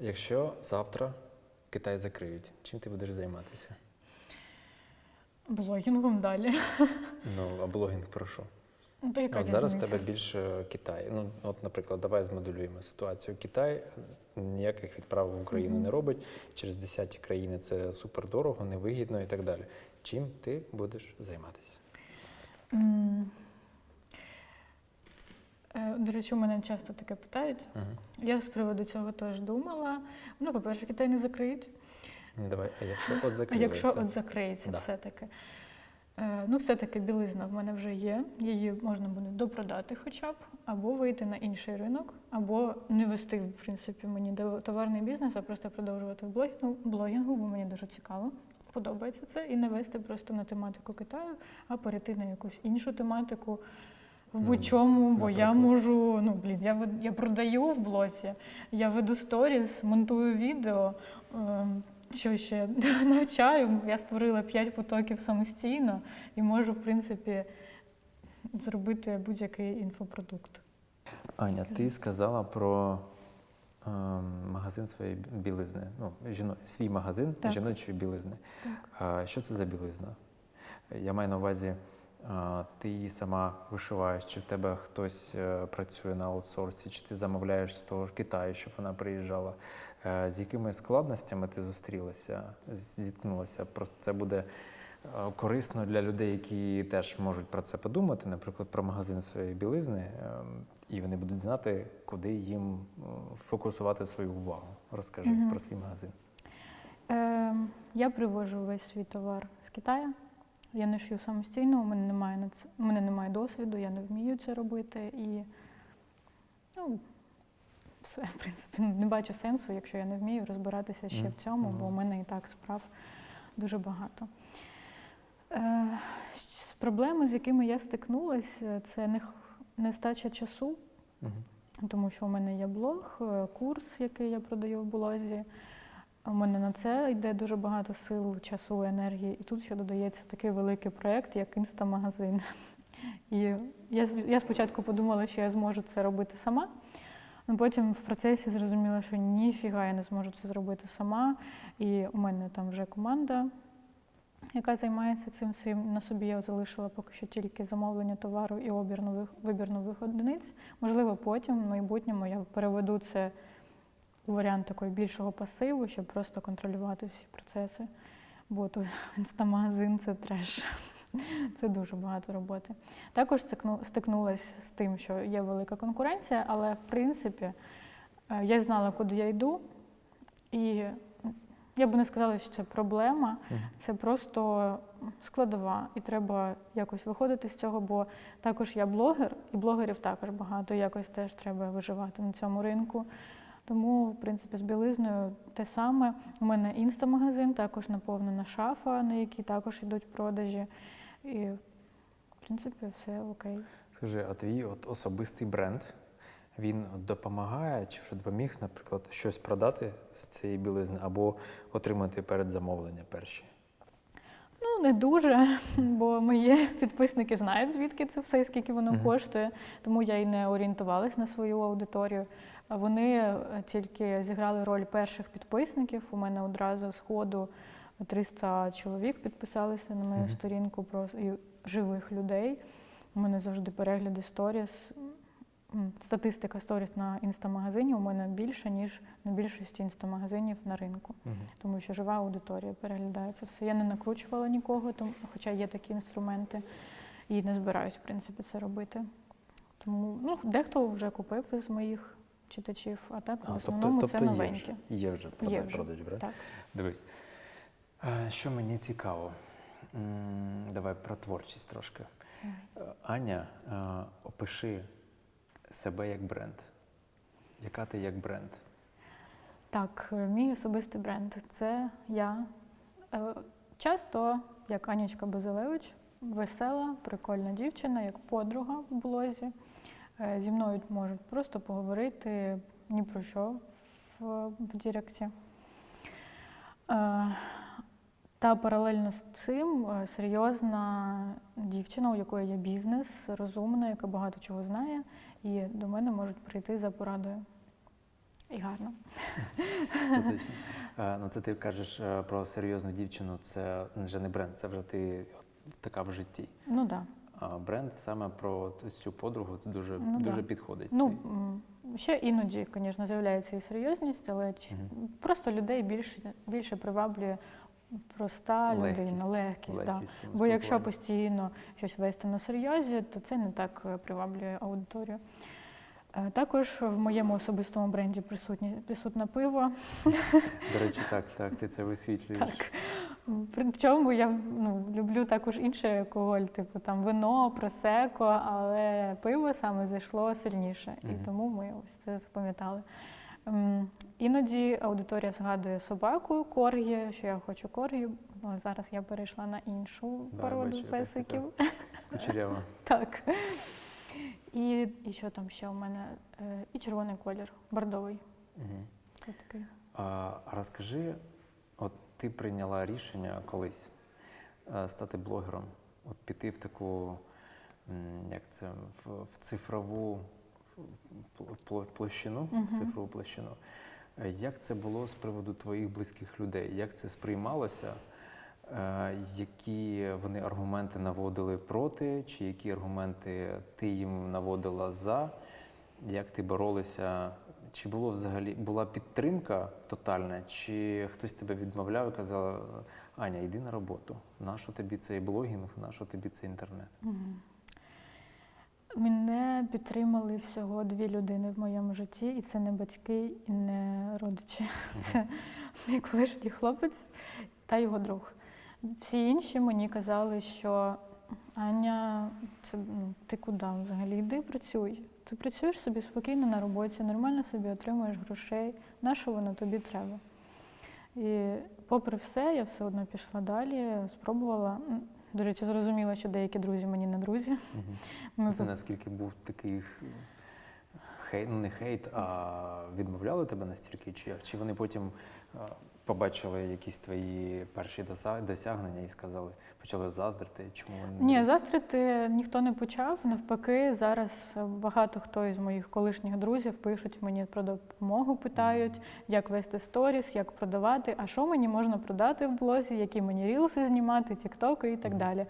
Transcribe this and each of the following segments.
Якщо завтра Китай закриють, чим ти будеш займатися? Блогінгом далі. Ну, а блогінг про що? Ну, то яка От зараз в тебе більше Китай. Ну, от, наприклад, давай змоделюємо ситуацію. Китай ніяких відправ в Україну Мгм. не робить. Через 10 країни це супер дорого, невигідно і так далі. Чим ти будеш займатися? М. Е, До речі, у мене часто таке питають. Угу. Я з приводу цього теж думала. Ну, по-перше, Китай не закриють. Давай, а якщо от А закриється? якщо от закриється Да. все-таки. Е, Ну, все-таки білизна в мене вже є. Її можна буде допродати хоча б, або вийти на інший ринок, або не вести, в принципі, мені товарний бізнес, а просто продовжувати в блогінгу, блогінгу, бо мені дуже цікаво. Подобається це, і не вести просто на тематику Китаю, а перейти на якусь іншу тематику в будь-чому, бо я можу, ну блін, я вед- я продаю в блозі, я веду сторіс, монтую відео. ем, що ще навчаю. Я створила 5 потоків самостійно і можу, в принципі, зробити будь-який інфопродукт. Аня, ти сказала про ем, магазин своєї бі- білизни. Ну, жіно, свій магазин Так. жіночої білизни. Так. А що це за білизна? Я маю на увазі, ти її сама вишиваєш, чи в тебе хтось е, працює на аутсорсі, чи ти замовляєш з того ж Китаю, щоб вона приїжджала. Е, З якими складностями ти зустрілася, зіткнулася? Просто це буде е, корисно для людей, які теж можуть про це подумати, наприклад, про магазин своєї білизни, ем, і вони будуть знати, куди їм фокусувати свою увагу. Розкажи Мгм. про свій магазин. Е, я привожу весь свій товар з Китаю. Я не шию самостійно, у мене немає на це, у мене немає досвіду, я не вмію це робити. І ну, все, в принципі, не бачу сенсу, якщо я не вмію розбиратися ще Мгм. в цьому, бо у мене і так справ дуже багато. Е, проблеми, з якими я стикнулася, це не, нестача часу. Мгм. Тому що у мене є блог, е, курс, який я продаю в блозі. У мене на це йде дуже багато сил, часу, енергії. І тут ще додається такий великий проєкт, як інстамагазин. І я, я спочатку подумала, що я зможу це робити сама. але потім в процесі зрозуміла, що ніфіга я не зможу це зробити сама. І у мене там вже команда, яка займається цим всім. На собі я залишила поки що тільки замовлення товару і обір нових, вибір нових одиниць. Можливо, потім в майбутньому я переведу це варіант такої більшого пасиву, щоб просто контролювати всі процеси. Бо то інстамагазин це треш. Це дуже багато роботи. Також стикнулася з тим, що є велика конкуренція, але в принципі е, я знала, куди я йду, і я би не сказала, що це проблема. Це просто складова, і треба якось виходити з цього, бо також я блогер, і блогерів також багато. Якось теж треба виживати на цьому ринку. Тому, в принципі, з білизною те саме. У мене інстамагазин, також наповнена шафа, на якій також йдуть продажі. І, в принципі, все окей. Скажи, а твій от особистий бренд він допомагає чи вже допоміг, наприклад, щось продати з цієї білизни або отримати передзамовлення перші? Ну, не дуже, бо мої підписники знають, звідки це все і скільки воно коштує. Тому я й не орієнтувалась на свою аудиторію. А Вони е, тільки зіграли роль перших підписників. У мене одразу з ходу 300 чоловік підписалися на мою Мгм. сторінку про живих людей. У мене завжди перегляди сторіс. Статистика сторіс на інстамагазині у мене більша, ніж на більшості інстамагазинів на ринку Угу. тому що жива аудиторія переглядає це все. Я не накручувала нікого, тому, хоча є такі інструменти, і не збираюсь, в принципі, це робити. Тому ну, дехто вже купив із моїх читачів, а так в основному це є новенькі. вже, є вже продаж, Є вже, продаж бренд? Так. Дивись. Що мені цікаво? Давай про творчість трошки. Аня, опиши себе як бренд. Яка ти як бренд? Так, е, мій особистий бренд це я. Е, Часто, як Анічка Базилевич, весела, прикольна дівчина, як подруга в блозі. Е, Зі мною можуть просто поговорити ні про що в, в Діректі. Е, Та паралельно з цим е, серйозна дівчина, у якої є бізнес, розумна, яка багато чого знає, і до мене можуть прийти за порадою. і гарно. Це точно. Ну, це ти кажеш про серйозну дівчину, це вже не бренд, це вже ти така в житті. Ну так. Да. Бренд саме про цю подругу це дуже, Ну, дуже да. підходить. Ну, ще іноді, звісно, з'являється і серйозність, але Мгм. просто людей більше, більше приваблює проста людина, легкість. да. в цьому Бо якщо постійно щось вести на серйозі, то це не так е, приваблює аудиторію. Е, Також в моєму особистому бренді присутні, присутне пиво. До речі, так, так, ти це висвітлюєш. Так. Причому я ну, люблю також інший алкоголь, типу там вино, просеко, але пиво саме зайшло сильніше. І тому ми ось це запам'ятали. Ем, Іноді аудиторія згадує собаку коргі, що я хочу коргі. але зараз я перейшла на іншу Да, породу бачу, песиків. Кучерява. Так. І, і що там ще у мене? Е, І червоний колір, бордовий. Мгм. Це такий. А розкажи, от ти прийняла рішення колись е, стати блогером, от піти в таку, як це, в, цифрову пл- пл- площину, Мгм. цифрову площину. Як це було з приводу твоїх близьких людей? Як це сприймалося? Е, Які вони аргументи наводили проти, чи які аргументи ти їм наводила за? Як ти боролися? Чи було взагалі була підтримка тотальна, чи хтось тебе відмовляв і казав, Аня, йди на роботу. Нащо тобі цей блогінг, нащо тобі цей інтернет? Мгм. Мене підтримали всього дві людини в моєму житті, і це не батьки і не родичі. Це мій колишній хлопець та його друг. Всі інші мені казали, що Аня, це ну, ти куди взагалі? Йди працюй. Ти працюєш собі спокійно на роботі, нормально собі отримуєш грошей. На що воно тобі треба? І попри все, я все одно пішла далі, спробувала. До речі, зрозуміла, що деякі друзі мені не друзі. Ми Це наскільки був такий хейт, ну не хейт, а відмовляли тебе настільки, чи? Чи вони потім побачили якісь твої перші досягнення і сказали, почали заздрити, чому Ні, заздрити ніхто не почав. Навпаки, зараз багато хто із моїх колишніх друзів пишуть мені про допомогу, питають, як вести сторіс, як продавати, а що мені можна продати в блозі, які мені рілси знімати, тіктоки і так далі.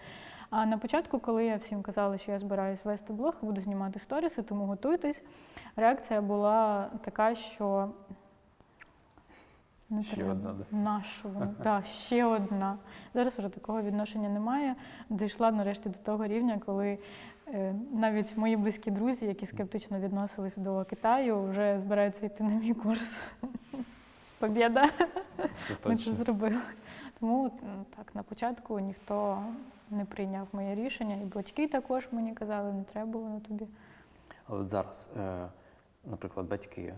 А на початку, коли я всім казала, що я збираюсь вести блог, буду знімати сторіси, тому готуйтесь. Реакція була така, що не Ще треба. одна, да? Воно? Так, ще одна. Зараз вже такого відношення немає. Дійшла нарешті до того рівня, коли е, навіть мої близькі друзі, які скептично відносились до Китаю, вже збираються йти на мій курс. Побєда! Це Ми це зробили. Тому так, на початку ніхто не прийняв моє рішення, і батьки також мені казали, не треба воно тобі. Але от зараз, е, наприклад, батьки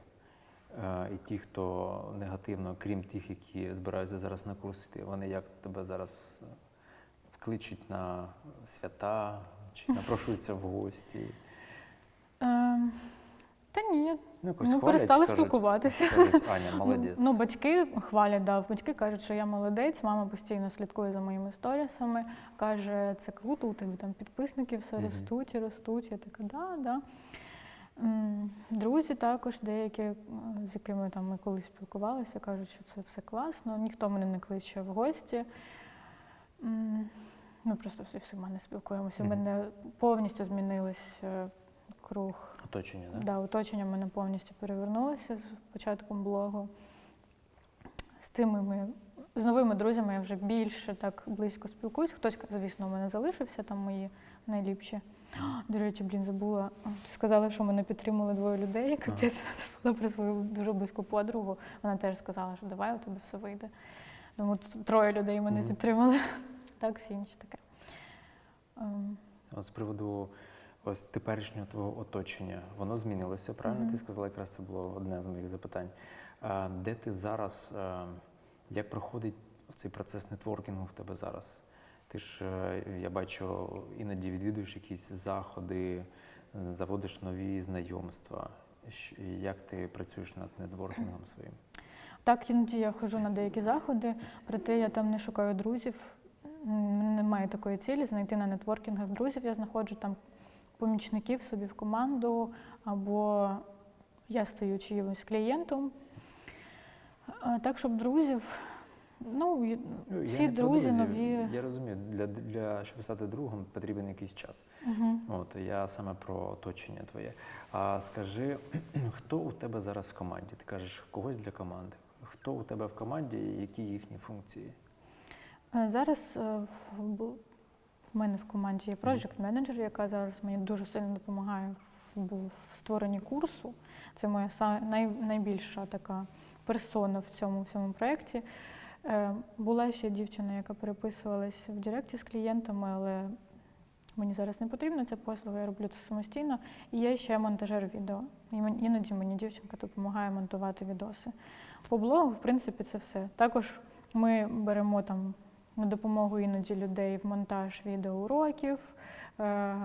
і ті, хто негативно, крім тих, які збираються зараз на курс іти, вони як тебе зараз е, кличуть на свята чи напрошуються в гості? Ем, та ні, Ну, ну хвалять, перестали кажуть- спілкуватися. кажуть, Аня, молодець. Ну, ну, батьки хвалять, да. Батьки кажуть, що я молодець, мама постійно слідкує за моїми сторісами, каже, це круто, у тебе там підписники все ростуть і ростуть. Я така, да, да. Друзі також деякі, е, з якими там ми колись спілкувалися, кажуть, що це все класно. Ніхто мене не кличе в гості. Ми просто всі в мене спілкуємося. У мене повністю змінилось е, круг Оточення, да? Да, оточення в мене повністю перевернулося з початком блогу. З тими ми, з новими друзями я вже більше так близько спілкуюсь. Хтось, звісно, у мене залишився, там мої найліпші. До речі, блін, забула. Сказали, що мене підтримали двоє людей. Капець, забула про свою дуже близьку подругу. Вона теж сказала, що давай у тебе все вийде. Тому т- троє людей мене Мгм. підтримали. Так, всі інші таке. Ем, з приводу ось теперішнього твого оточення, воно змінилося, правильно? Мгм. Ти сказала, якраз це було одне з моїх запитань. А, де ти зараз, а, як проходить цей процес нетворкінгу в тебе зараз? Ти ж, е, я бачу, іноді відвідуєш якісь заходи, заводиш нові знайомства. Як ти працюєш над нетворкінгом своїм? Так, іноді я ходжу на деякі заходи, проте я там не шукаю друзів. Немає такої цілі знайти на нетворкінгах друзів. Я знаходжу там помічників собі в команду, або я стаю чиїмось клієнтом. Так, щоб друзів, ну, Ну, я всі не про друзі нові. Я розумію, для, для щоб стати другом, потрібен якийсь час. Угу. От я саме про оточення твоє. А скажи, хто у тебе зараз в команді? Ти кажеш когось для команди. Хто у тебе в команді і які їхні функції? Е, Зараз е, в, в мене в команді є project менеджер яка зараз мені дуже сильно допомагає в, в створенні курсу. Це моя най, найбільша така персона в цьому всьому проєкті. Е, Була ще дівчина, яка переписувалась в Директі з клієнтами, але мені зараз не потрібна ця послуга, я роблю це самостійно. І є ще монтажер відео. Іноді мені дівчинка допомагає монтувати відоси. По блогу, в принципі, це все. Також ми беремо там на допомогу іноді людей в монтаж відеоуроків, е,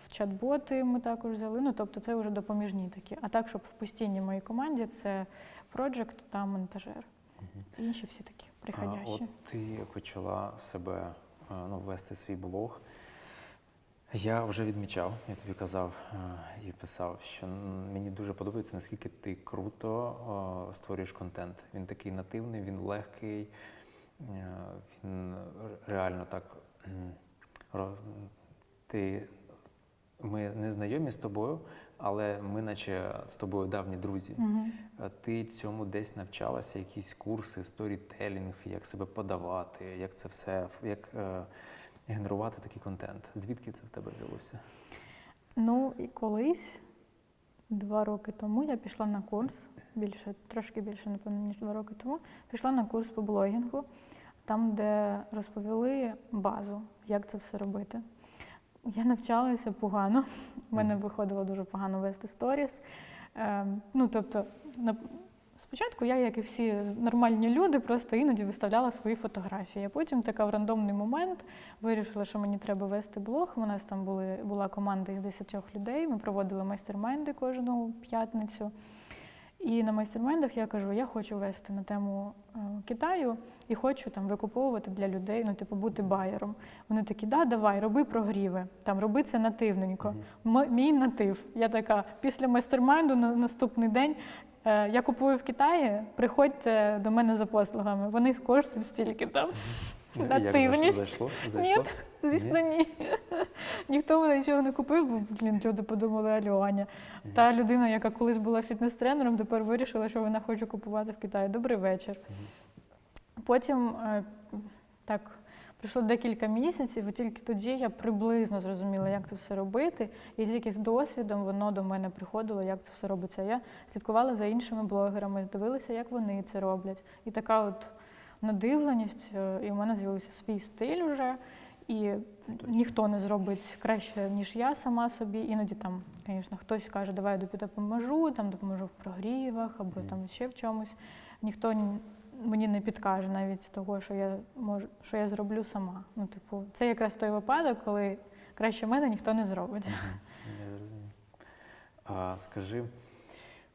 в чат-боти ми також взяли. Ну, тобто це вже допоміжні такі. А так, щоб в постійній моїй команді це проджект та монтажер. Інші всі такі А, от ти почала себе а, ну, вести свій блог. Я вже відмічав, я тобі казав і писав, що мені дуже подобається, наскільки ти круто створюєш контент. Він такий нативний, він легкий, е, він реально так. Ти, ми не знайомі з тобою, але ми, наче з тобою давні друзі. А Ти цьому десь навчалася, якісь курси, сторітелінг, як себе подавати, як це все, як е, генерувати такий контент. Звідки це в тебе взялося? Ну і колись, два роки тому, я пішла на курс, більше, трошки більше, напевно, ніж два роки тому, пішла на курс по блогінгу, там, де розповіли базу, як це все робити. Я навчалася погано, в мене виходило дуже погано вести сторіс. Ем, ну, тобто, на, спочатку я, як і всі нормальні люди, просто іноді виставляла свої фотографії. А потім така в рандомний момент вирішила, що мені треба вести блог. У нас там були, була команда із 10 людей. Ми проводили майстер-майнди кожну п'ятницю. І на майстер-майндах я кажу, я хочу вести на тему е, Китаю і хочу там викуповувати для людей, ну, типу, бути байером. Вони такі, да, давай, роби прогріви, там роби це нативненько. М- мій натив. Я така, після майстер-майнду на наступний день. е, Я купую в Китаї, приходьте до мене за послугами. Вони коштують стільки там. Як зайшло? Зайшло? Зайшло? Звісно, ні. Ніхто мене нічого не купив, бо блін, люди подумали, алло, Аня. Та людина, яка колись була фітнес-тренером, тепер вирішила, що вона хоче купувати в Китаї. Добрий вечір. Потім е, так пройшло декілька місяців, і тільки тоді я приблизно зрозуміла, як це все робити. І тільки з досвідом воно до мене приходило, як це все робиться. Я слідкувала за іншими блогерами, дивилася, як вони це роблять. І така от надивленість, е, і в мене з'явився свій стиль уже. І ніхто не зробить краще, ніж я сама собі. Іноді там, звісно, хтось каже, давай я допоможу, там допоможу в прогрівах або Мгм. там ще в чомусь. Ніхто мені не підкаже навіть того, що я можу, що я зроблю сама. Ну, типу, це якраз той випадок, коли краще мене ніхто не зробить. Я зрозумів. А скажи,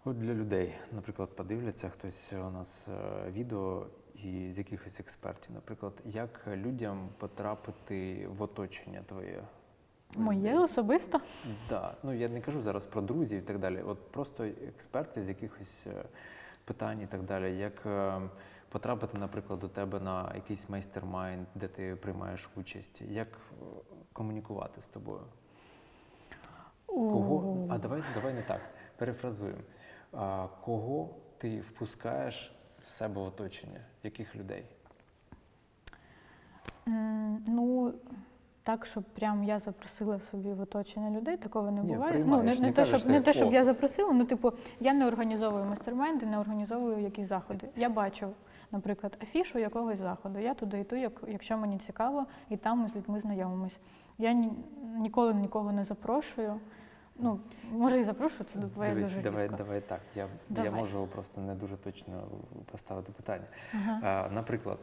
от для людей, наприклад, подивляться хтось у нас е, відео і з якихось експертів, наприклад, як людям потрапити в оточення твоє? Моє особисто. Да. Ну я не кажу зараз про друзів і так далі. От просто експерти з якихось е, питань і так далі. Як е, потрапити, наприклад, до тебе на якийсь майстер-майнд, де ти приймаєш участь, як е, комунікувати з тобою? Кого? А давай, давай не так. Перефразуємо. Кого ти впускаєш в себе в оточення? Яких людей? Ну, так, щоб прям я запросила собі в оточення людей, такого не Ні, буває. Ну, приймаєш, не, не, не те, кажеш щоб, не те, щоб «О». я запросила, ну, типу, я не організовую майстерменди, не організовую якісь заходи. Я бачу, наприклад, афішу якогось заходу. Я туди йду, як, якщо мені цікаво, і там ми з людьми знайомимось. Я ні, ніколи нікого не запрошую. Ну, може, і запрошую, це буває Дивись, дуже давай, рідко. давай так. Я, я можу просто не дуже точно поставити питання. Ага. А, наприклад,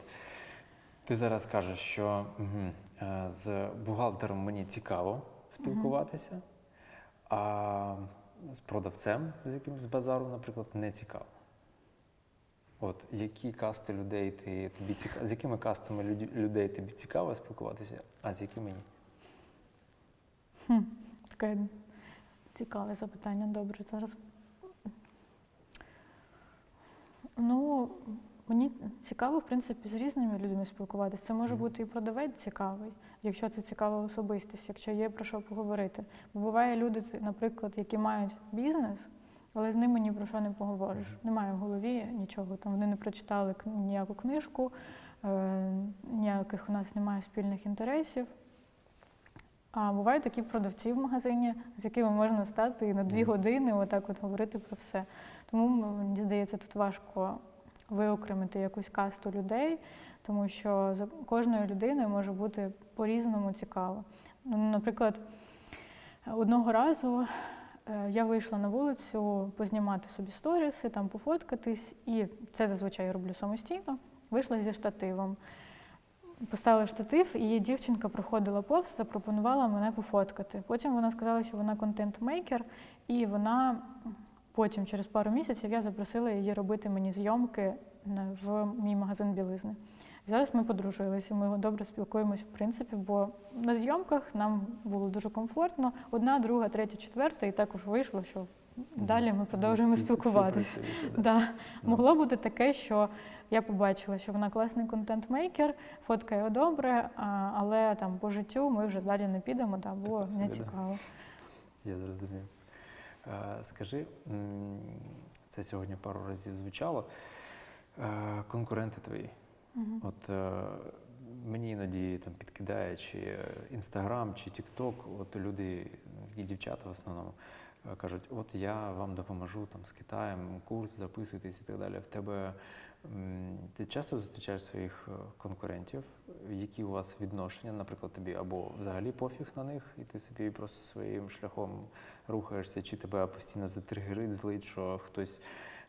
ти зараз кажеш, що мгм, е, з бухгалтером мені цікаво спілкуватися, а з продавцем, з якимсь з базару, наприклад, не цікаво. От які касти людей ти тобі цікаво, з якими кастами люд- людей тобі цікаво спілкуватися, а з якими ні? Хм, таке цікаве запитання. Добре, зараз Ну, мені цікаво, в принципі, з різними людьми спілкуватися. Це може бути і продавець цікавий, якщо це цікава особистість, якщо є про що поговорити. Бо буває люди, наприклад, які мають бізнес, але з ними ні про що не поговориш. Немає в голові нічого. Там вони не прочитали ніяку книжку, е, ніяких у нас немає спільних інтересів. А бувають такі продавці в магазині, з якими можна стати і на дві години отак от говорити про все. Тому мені здається, тут важко виокремити якусь касту людей, тому що за кожною людиною може бути по-різному цікаво. Ну, наприклад, одного разу е, я вийшла на вулицю познімати собі сторіси, там пофоткатись, і це зазвичай я роблю самостійно. Вийшла зі штативом. Поставила штатив, і дівчинка проходила повз, запропонувала мене пофоткати. Потім вона сказала, що вона контент-мейкер, і вона потім, через пару місяців, я запросила її робити мені зйомки е, в мій магазин білизни. І зараз ми подружилися, ми добре спілкуємось, в принципі, бо на зйомках нам було дуже комфортно. Одна, друга, третя, четверта, і також вийшло, що далі ми продовжуємо спілкуватися. Да. Могло бути таке, що я побачила, що вона класний контент-мейкер, фоткає добре, але там по життю ми вже далі не підемо, да, бо Таке не цікаво. Я зрозумів. Е, Скажи, це сьогодні пару разів звучало. Е, Конкуренти твої. Мгм. От е, мені іноді там підкидає чи Інстаграм, чи Тікток, от люди і дівчата в основному кажуть, от я вам допоможу там з Китаєм, курс, записуйтесь і так далі. В тебе ти часто зустрічаєш своїх е, конкурентів, які у вас відношення, наприклад, тобі або взагалі пофіг на них, і ти собі просто своїм шляхом рухаєшся, чи тебе постійно затригерить, злить, що хтось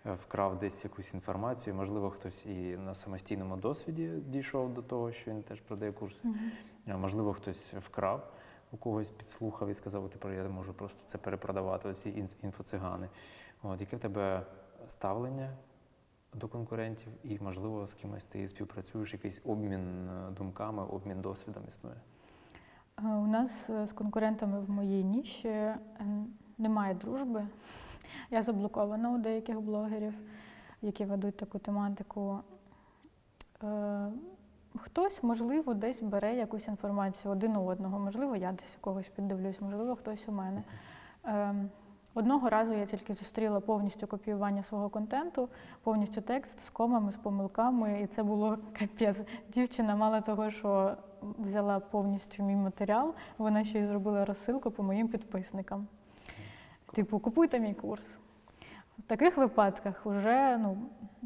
е, вкрав десь якусь інформацію, можливо, хтось і на самостійному досвіді дійшов до того, що він теж продає курси. Мгм. А Можливо, хтось вкрав, у когось підслухав і сказав, тепер я можу просто це перепродавати, оці ін- інфоцигани. От, яке в тебе ставлення до конкурентів, і, можливо, з кимось ти співпрацюєш, якийсь обмін е, думками, обмін досвідом існує. Е, У нас е, з конкурентами в моїй ніші немає дружби. Я заблокована у деяких блогерів, які ведуть таку тематику. Хтось, можливо, десь бере якусь інформацію один у одного. Можливо, я десь у когось піддивлюсь, можливо, хтось у мене. Одного разу я тільки зустріла повністю копіювання свого контенту, повністю текст з комами, з помилками, і це було капець. Дівчина мало того, що взяла повністю мій матеріал, вона ще й зробила розсилку по моїм підписникам. Типу, купуйте мій курс. В таких випадках вже ну,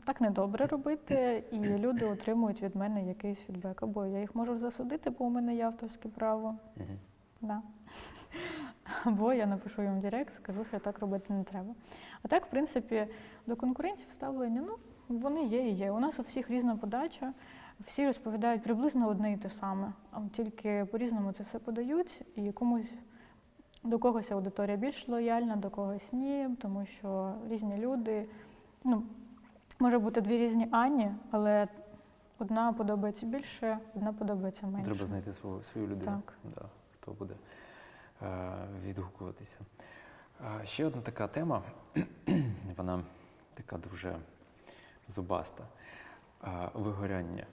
так недобре робити, і люди отримують від мене якийсь фідбек. Або я їх можу засудити, бо у мене є авторське право. Да. Або я напишу їм в Директ, скажу, що так робити не треба. А так, в принципі, до конкурентів ставлення, ну, вони є і є. У нас у всіх різна подача, всі розповідають приблизно одне і те саме, тільки по-різному це все подають, і комусь до когось аудиторія більш лояльна, до когось ні, тому що різні люди. Ну, може бути дві різні Ані, але одна подобається більше, одна подобається менше. Треба знайти свою, свою людину, Так. Да, хто буде відгукуватися. Ще одна така тема, вона така дуже зубаста. Вигоряння.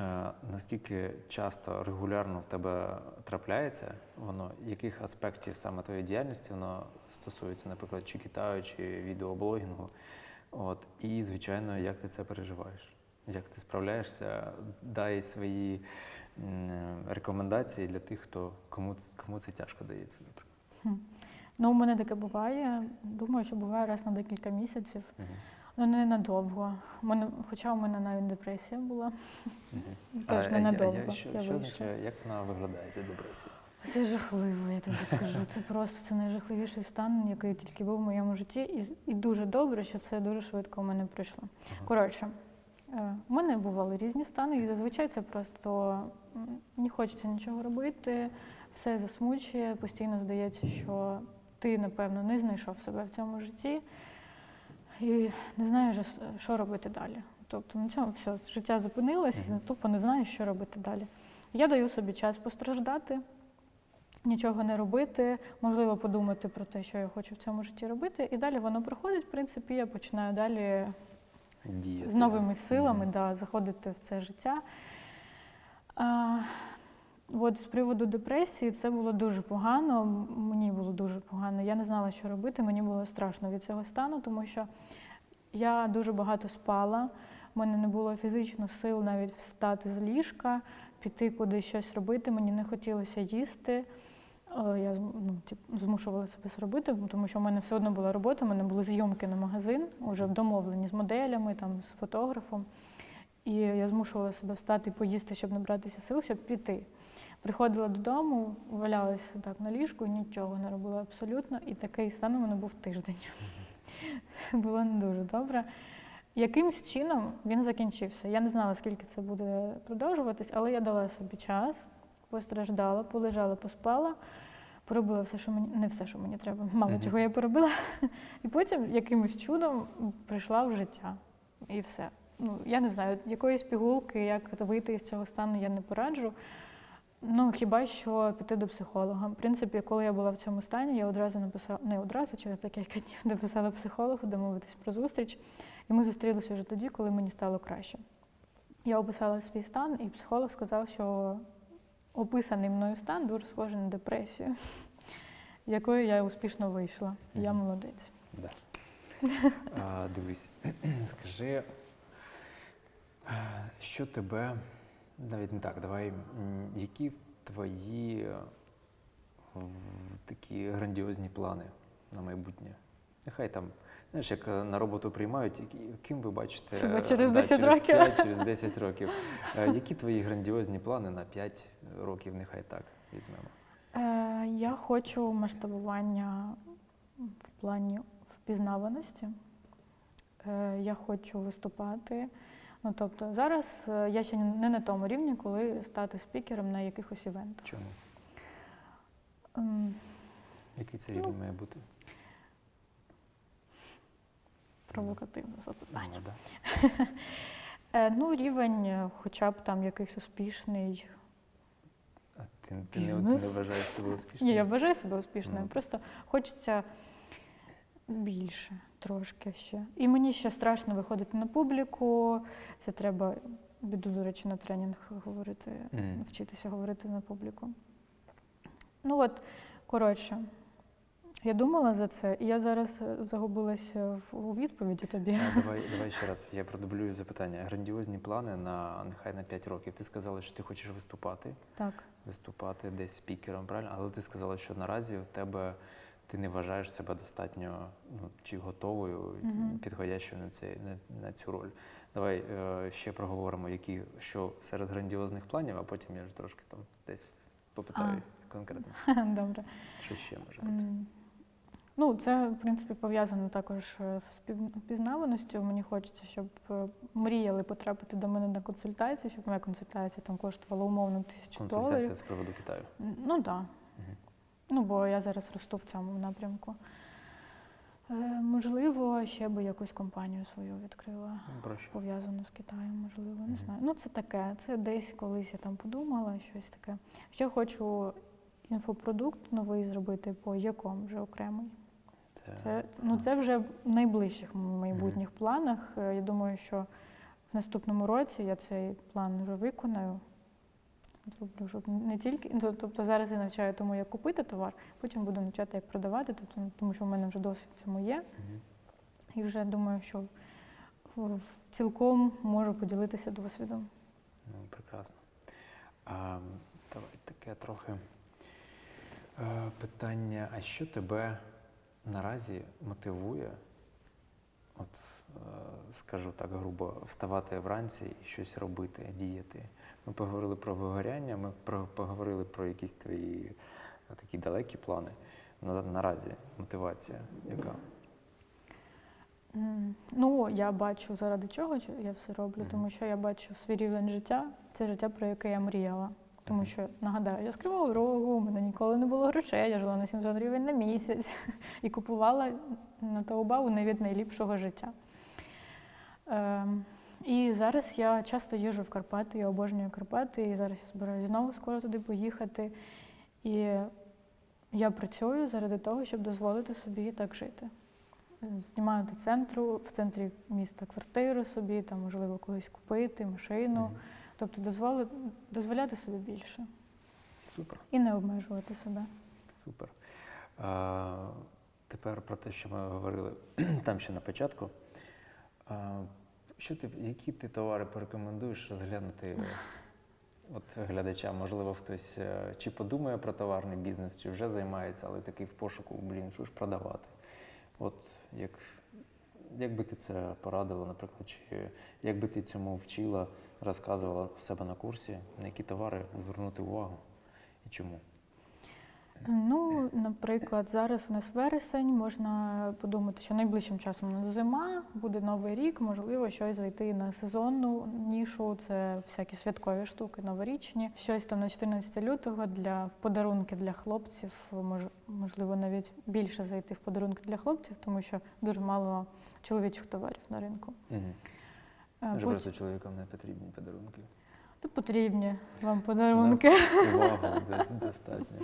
Е, наскільки часто регулярно в тебе трапляється воно, яких аспектів саме твоєї діяльності воно стосується, наприклад, чи Китаю, чи відеоблогінгу? От, і, звичайно, як ти це переживаєш? Як ти справляєшся? Дай свої рекомендації для тих, хто кому, кому це тяжко дається, наприклад. Ну, у мене таке буває. Думаю, що буває раз на декілька місяців. Мгм. Ну, не надовго. У мене, хоча у мене навіть депресія була. Теж А- не а я- надовго. Що, я що означає, як вона виглядає, ця депресія? Це жахливо, я тобі скажу. Це просто це найжахливіший стан, який тільки був в моєму житті. І, і дуже добре, що це дуже швидко у мене прийшло. Ага. Коротше, е, у мене бували різні стани, і зазвичай це просто не хочеться нічого робити, все засмучує, постійно здається, що ти, напевно, не знайшов себе в цьому житті і не знаєш, що робити далі. Тобто на цьому все, життя зупинилось, і тупо не знаєш, що робити далі. Я даю собі час постраждати, нічого не робити, можливо, подумати про те, що я хочу в цьому житті робити. І далі воно проходить, в принципі, я починаю далі Діяти. з новими силами, Мгм. да, заходити в це життя. А, от з приводу депресії це було дуже погано. Мені було дуже погано. Я не знала, що робити. Мені було страшно від цього стану, тому що я дуже багато спала. У мене не було фізично сил навіть встати з ліжка, піти кудись щось робити. Мені не хотілося їсти. Е, Я змушувала себе це робити, тому що в мене все одно була робота, у мене були зйомки на магазин, вже домовлені з моделями, там, з фотографом. І я змушувала себе встати, поїсти, щоб набратися сил, щоб піти. Приходила додому, валялася так на ліжку, нічого не робила абсолютно. І такий стан у мене був тиждень. Це було не дуже добре. Якимсь чином він закінчився. Я не знала, скільки це буде продовжуватись, але я дала собі час, постраждала, полежала, поспала, поробила все, що мені не все, що мені треба. Мало Мгм. чого я поробила. І потім якимось чудом прийшла в життя. І все. Ну, я не знаю, якоїсь пігулки, як вийти з цього стану, я не пораджу. Ну, хіба що піти до психолога. В принципі, коли я була в цьому стані, я одразу написала, не одразу, через декілька днів написала психологу, домовитись про зустріч. І ми зустрілися вже тоді, коли мені стало краще. Я описала свій стан, і психолог сказав, що описаний мною стан дуже схожий на депресію, з якої я успішно вийшла. І я молодець. Да. А, дивись, скажи, що тебе, навіть не так, давай, які твої е, такі грандіозні плани на майбутнє? Нехай там, знаєш, як е, на роботу приймають, ким ви бачите Себе е, через да, 10 через років. 5, через 10 років. Е, Які твої грандіозні плани на 5 років, нехай так візьмемо? Е, я хочу масштабування в плані впізнаваності. Е, я хочу виступати. Ну, тобто зараз я ще не на тому рівні, коли стати спікером на якихось івентах. Чому? Ем, Який це Ну, рівень має бути? Провокативне запитання. Да. Е, ну, рівень, е, хоча б там якийсь успішний. А ти, ти, не, ти не вважаєш себе успішним? Ні, я вважаю себе успішною. Ну. Просто хочеться більше, трошки ще. І мені ще страшно виходити на публіку. Це треба, біду, до речі, на тренінг говорити, Мгм. вчитися говорити на публіку. Ну от, коротше, я думала за це, і я зараз е, загубилася у відповіді тобі. А, давай, давай ще раз, я продублюю запитання. Грандіозні плани на нехай на 5 років. Ти сказала, що ти хочеш виступати, Так. виступати десь спікером, правильно? Але ти сказала, що наразі в тебе ти не вважаєш себе достатньо ну, чи готовою, Мгм. підходящою на, цей, на, на цю роль. Давай е, ще проговоримо, які що серед грандіозних планів, а потім я ж трошки там десь попитаю конкретно, Добре. що ще може бути. Ну, це, в принципі, пов'язано також е, з впізнаваністю. Мені хочеться, щоб е, мріяли потрапити до мене на консультацію, щоб моя консультація там коштувала умовно тисячу Консультація з приводу Китаю. Ну так. Да. Мгм. Ну, бо я зараз росту в цьому напрямку. Е, можливо, ще би якусь компанію свою відкрила, пов'язану з Китаєм, можливо, не Мгм. знаю. Ну, це таке. Це десь колись я там подумала, щось таке. Ще хочу інфопродукт новий зробити по якому вже окремий. Це, ну, це вже в найближчих майбутніх планах. Е, Я думаю, що в наступному році я цей план вже виконаю. Зроблю, щоб не тільки. ну, Тобто зараз я навчаю тому, як купити товар, потім буду навчати, як продавати, тобто, ну, тому що в мене вже досвід цьому є. Мгм. І вже думаю, що цілком можу поділитися досвідом. Ну, прекрасно. А, давай таке трохи е, питання. А що тебе наразі мотивує, от, е, скажу так грубо, вставати вранці і щось робити, діяти? Ми поговорили про вигоряння, ми про, поговорили про якісь твої е, такі далекі плани. Наразі мотивація яка? Ну, я бачу, заради чого я все роблю, тому що я бачу свій рівень життя, це життя, про яке я мріяла. Тому що, нагадаю, я з Кривого Рогу, у мене ніколи не було грошей, я жила на 700 гривень на місяць і купувала на Таобаву навіть найліпшого життя. Ем, і зараз я часто їжджу в Карпати, я обожнюю Карпати, і зараз я збираюся знову скоро туди поїхати. І я працюю заради того, щоб дозволити собі так жити. знімати центру, в центрі міста квартиру собі, там, можливо, колись купити, машину. Тобто дозволи, дозволяти собі більше Супер. і не обмежувати себе. Супер. А, тепер про те, що ми говорили там ще на початку. А, що ти, які ти товари порекомендуєш розглянути от, глядачам? Можливо, хтось е, чи подумає про товарний бізнес, чи вже займається, але такий в пошуку, блін, що ж продавати. От як, як би ти це порадила, наприклад, чи як би ти цьому вчила, розказувала в себе на курсі, на які товари звернути увагу і чому? Ну, наприклад, зараз у нас вересень, можна подумати, що найближчим часом у нас зима, буде новий рік, можливо, щось зайти на сезонну нішу, це всякі святкові штуки, новорічні. Щось там на 14 лютого для подарунки для хлопців, мож, можливо, навіть більше зайти в подарунки для хлопців, тому що дуже мало чоловічих товарів на ринку. Угу. Е, просто чоловікам не потрібні подарунки. то потрібні вам подарунки. Увагу достатньо.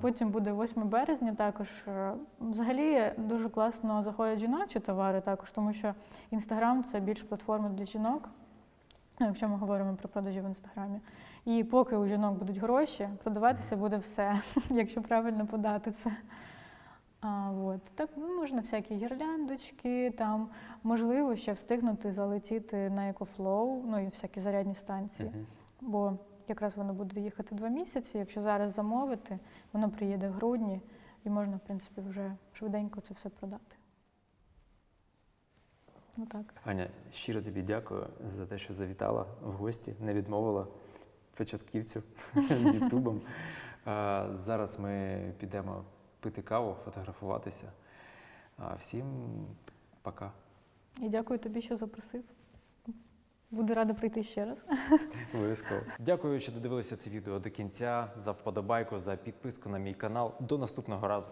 Потім буде 8 березня також. Е, Взагалі дуже класно заходять жіночі товари також, тому що Інстаграм це більш платформа для жінок, ну, якщо ми говоримо про продажі в інстаграмі. І поки у жінок будуть гроші, продаватися буде все, якщо правильно подати це. А, от. Так ну, можна всякі гірляндочки, там можливо ще встигнути залетіти на екофлоу, ну і всякі зарядні станції. Мгм. Бо якраз воно буде їхати два місяці. Якщо зараз замовити, воно приїде в грудні і можна, в принципі, вже швиденько це все продати. Ну так. Аня, щиро тобі дякую за те, що завітала в гості, не відмовила початківцю з Ютубом. Зараз ми підемо пити каву, фотографуватися. А, Всім пока. І дякую тобі, що запросив. Буду рада прийти ще раз. Обов'язково. Дякую, що додивилися це відео до кінця. За вподобайку, за підписку на мій канал. До наступного разу.